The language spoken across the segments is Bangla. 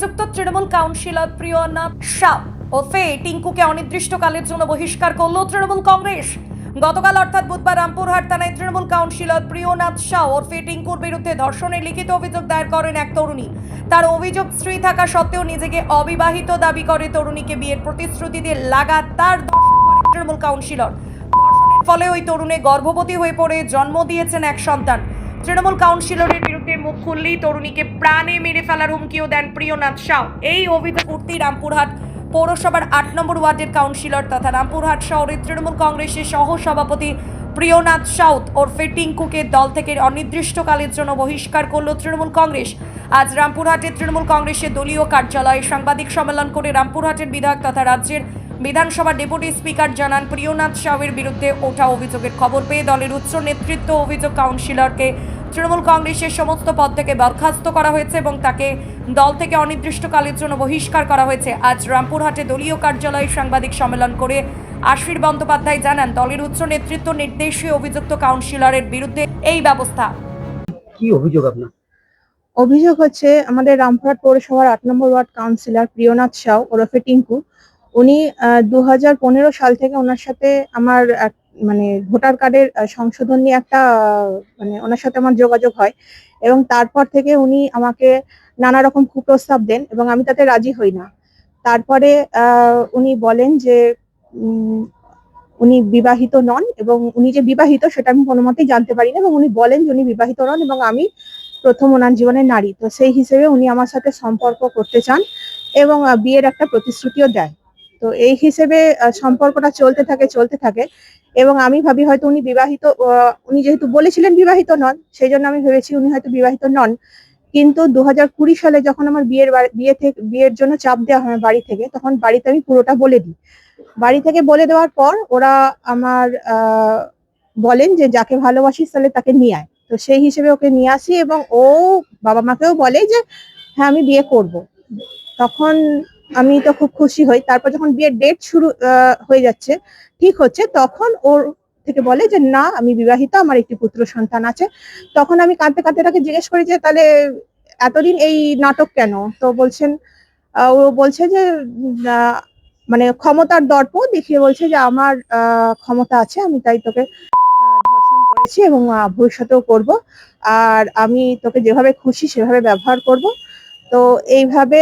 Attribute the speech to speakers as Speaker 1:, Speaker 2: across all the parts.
Speaker 1: অভিযুক্ত তৃণমূল কাউন্সিলর প্রিয়নাথ শাহ ওফে টিঙ্কুকে অনির্দিষ্টকালের জন্য বহিষ্কার করল তৃণমূল কংগ্রেস। গতকাল অর্থাৎ বুধবার রামপুরহাট থানায় তৃণমূল কাউন্সিলর প্রিয়নাথ শাহ ওরফে টিঙ্কুর বিরুদ্ধে ধর্ষণের লিখিত অভিযোগ দায়ের করেন এক তরুণী। তার অভিযোগ, স্ত্রী থাকা সত্ত্বেও নিজেকে অবিবাহিত দাবি করে তরুণীকে বিয়ের প্রতিশ্রুতি দিয়ে লাগাতার তৃণমূল কাউন্সিলর। ফলে ওই তরুণী গর্ভবতী হয়ে পড়ে, জন্ম দিয়েছেন এক সন্তান। তৃণমূল কাউন্সিলরের বিরুদ্ধে মুখ খুললেই তরুণীকে প্রাণে মেরে ফেলার হুমকিও দেন প্রিয়নাথ শাহ এই অভিযোগ উঠতেই রামপুরহাট পৌরসভার আট নম্বর ওয়ার্ডের কাউন্সিলর তথা রামপুরহাট শহরের তৃণমূল কংগ্রেসের সহ সভাপতি প্রিয়নাথ সাউথ ওরফে টিঙ্কুকে দল থেকে অনির্দিষ্টকালের জন্য বহিষ্কার করল তৃণমূল কংগ্রেস। আজ রামপুরহাটের তৃণমূল কংগ্রেসের দলীয় কার্যালয়ে সাংবাদিক সম্মেলন করে রামপুরহাটের বিধায়ক তথা রাজ্যের বিধানসভা ডেপুটি স্পিকার জানান প্রিয়নাথ সাউয়ের বিরুদ্ধে ওঠা অভিযোগের খবর পেয়ে দলের উচ্চ নেতৃত্ব অভিযোগ কাউন্সিলরকে তৃণমূল কংগ্রেসের সমস্ত পদ থেকে বরখাস্ত করা হয়েছে এবং তাকে দল থেকে অনির্দিষ্টকালের জন্য বহিষ্কার করা হয়েছে। আজ রামপুরহাটে দলীয় কার্যালয়ে সাংবাদিক সম্মেলন করে আশির বন্দ্যোপাধ্যায় জানান দলের উচ্চ নেতৃত্ব নির্দেশে অভিযুক্ত কাউন্সিলরের বিরুদ্ধে এই ব্যবস্থা।
Speaker 2: কি অভিযোগ আপনার?
Speaker 3: অভিযোগ হচ্ছে আমাদের রামপুরহাট পৌরসভার আট number ward councillor Priyanath Shaw ওরফে টিঙ্কু উনি দু হাজার পনেরো সাল থেকে ওনার সাথে আমার মানে ভোটার কার্ডের সংশোধন নিয়ে একটা মানে ওনার সাথে আমার যোগাযোগ হয়। এবং তারপর থেকে উনি আমাকে নানা রকম কুপ্রস্তাব দেন এবং আমি তাতে রাজি হই না। তারপরে উনি বলেন যে উনি বিবাহিত নন এবং উনি যে বিবাহিত সেটা আমি কোনো মতেই জানতে পারি না এবং উনি বলেন যে উনি বিবাহিত নন এবং আমি প্রথম ওনার জীবনের নারী। তো সেই হিসেবে উনি আমার সাথে সম্পর্ক করতে চান এবং বিয়ের একটা প্রতিশ্রুতিও দেয় তো এই হিসেবে সম্পর্কটা চলতে থাকে চলতে থাকে। এবং আমি ভাবি হয়তো উনি বিবাহিত উনি যেহেতু বলেছিলেন বিবাহিত নন সেই জন্য আমি ভেবেছি উনি হয়তো বিবাহিত নন। কিন্তু দু কুড়ি সালে যখন আমার বিয়ের বিয়ে থেকে, বিয়ের জন্য চাপ দেওয়া হয় বাড়ি থেকে, তখন বাড়িতে আমি পুরোটা বলে দিই। বাড়ি থেকে বলে দেওয়ার পর ওরা আমার বলেন যে, যাকে ভালোবাসিস তাহলে তাকে নিয়ে আয়। তো সেই হিসেবে ওকে নিয়ে আসি এবং ও বাবা মাকেও বলে যে হ্যাঁ আমি বিয়ে করব। তখন আমি তো খুব খুশি হই। তারপর যখন বিয়ের ডেট শুরু হয়ে যাচ্ছে, ঠিক হচ্ছে, তখন ওর থেকে বলে যে, না, আমি বিবাহিত, আমার একটি পুত্র সন্তান আছে। তখন আমি কাঁদতে কাঁদতে তাকে জিজ্ঞেস করি যে, তাহলে এতদিন এই নাটক কেন? তো বলছেন ও বলছে যে মানে ক্ষমতার দর্প দেখিয়ে বলছে যে, আমার ক্ষমতা আছে, আমি তাই তোকে করেছি এবং ভবিষ্যতেও করব। আর আমি তোকে যেভাবে খুশি, সেভাবে ব্যবহার করব। তো এইভাবে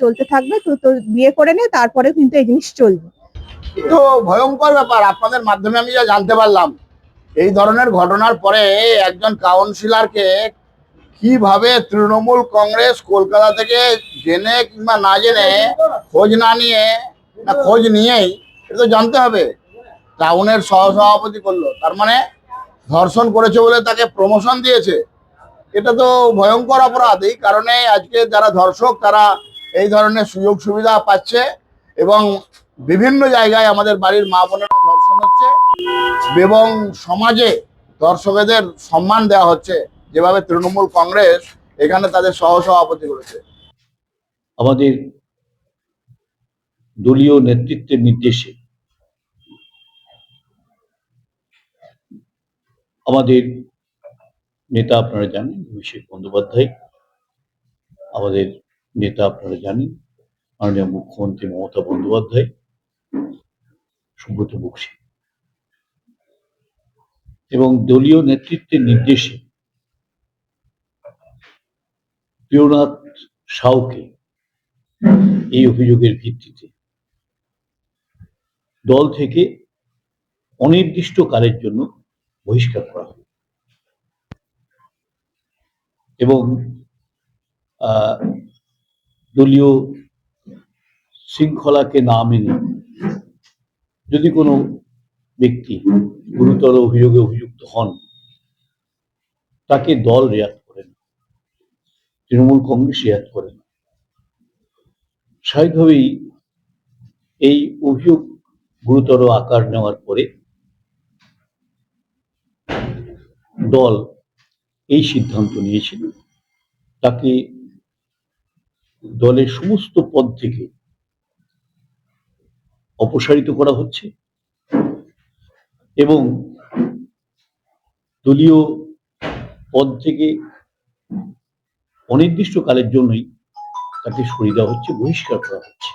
Speaker 3: চলতে থাকবে। তুই তো বিয়ে করে নে তারপরে কিন্তু এই জিনিস চলবে।
Speaker 4: তো ভয়ঙ্কর ব্যাপার। আপনাদের মাধ্যমে আমি যা জানতে পারলাম, এই ধরনের ঘটনার পরে একজন কাউন্সিলরকে কীভাবে তৃণমূল কংগ্রেস কলকাতা থেকে জেনে কিংবা না জেনে খোঁজ না নিয়ে, না খোঁজ নিয়েই, এটা তো জানতে হবে। টাউনের সহসভাপতি করল। তার মানে ধর্ষণ করেছে বলে তাকে প্রমোশন দিয়েছে। এটা তো ভয়ঙ্কর অপরাধ। এই কারণে আজকে যারা ধর্ষক, তারা এই ধরনের সুযোগ সুবিধা পাচ্ছে এবং বিভিন্ন জায়গায় আমাদের বাড়ির মা বোনেরা ধর্ষণ হচ্ছে এবং সমাজে ধর্ষকদের সম্মান দেওয়া হচ্ছে। যেভাবে তৃণমূল কংগ্রেস এখানে তাদের সহসভাপতি করেছে।
Speaker 5: আমাদের দলীয় নেতৃত্বের নির্দেশে আমাদের নেতা আপনারা জানেন, অভিষেক বন্দ্যোপাধ্যায়। আমাদের নেতা আপনারা জানেন, মাননীয় মুখ্যমন্ত্রী মমতা বন্দ্যোপাধ্যায়। সুব্রত বক্সী। এবং দলীয় নেতৃত্বের নির্দেশে প্রিয়নাথ সাউকে এই অভিযোগের ভিত্তিতে দল থেকে অনির্দিষ্ট কালের জন্য বহিষ্কার করা হবে এবং দলীয় শৃঙ্খলাকে না মেনে যদি কোনো ব্যক্তি গুরুতর অভিযোগে অভিযুক্ত হন, তাকে দল রেয়াত করে না তৃণমূল কংগ্রেস রেয়াত করে না স্বাভাবিকভাবেই এই অভিযোগ গুরুতর আকার নেওয়ার পরে দল এই সিদ্ধান্ত নিয়েছিল। তাকে দলের সমস্ত পদ থেকে অপসারিত করা হচ্ছে এবং দলীয় পদ থেকে অনির্দিষ্টকালের জন্যই তাকে সরিয়ে দেওয়া হচ্ছে, বহিষ্কার করা হচ্ছে।